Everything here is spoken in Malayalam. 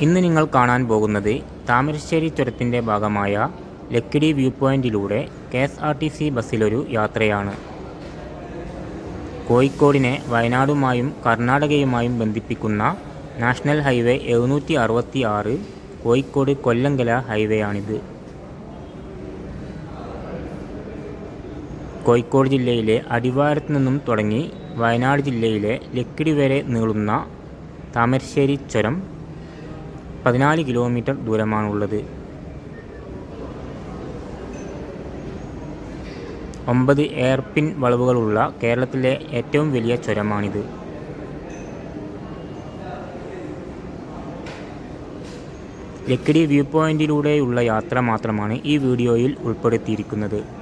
ഇന്ന് നിങ്ങൾ കാണാൻ പോകുന്നത് താമരശ്ശേരി ചുരത്തിന്റെ ഭാഗമായ ലക്കിടി വ്യൂ പോയിന്റിലൂടെ K S R T C ബസ്സിലൊരു യാത്രയാണ്. കോഴിക്കോടിനെ വയനാടുമായും കർണാടകയുമായും ബന്ധിപ്പിക്കുന്ന നാഷണൽ ഹൈവേ എഴുന്നൂറ്റി അറുപത്തി ആറ് കോഴിക്കോട് കൊല്ലങ്കല ഹൈവേയാണിത്. കോഴിക്കോട് ജില്ലയിലെ അടിവാരത്ത് നിന്നും തുടങ്ങി വയനാട് ജില്ലയിലെ ലക്കിടി വരെ നീളുന്ന താമരശ്ശേരി ചുരം പതിനാല് കിലോമീറ്റർ ദൂരമാണുള്ളത്. ഒമ്പത് എയർപിൻ വളവുകളുള്ള കേരളത്തിലെ ഏറ്റവും വലിയ ചുരമാണിത്. ലക്കിടി വ്യൂ പോയിന്റിലൂടെയുള്ള യാത്ര മാത്രമാണ് ഈ വീഡിയോയിൽ ഉൾപ്പെടുത്തിയിരിക്കുന്നത്.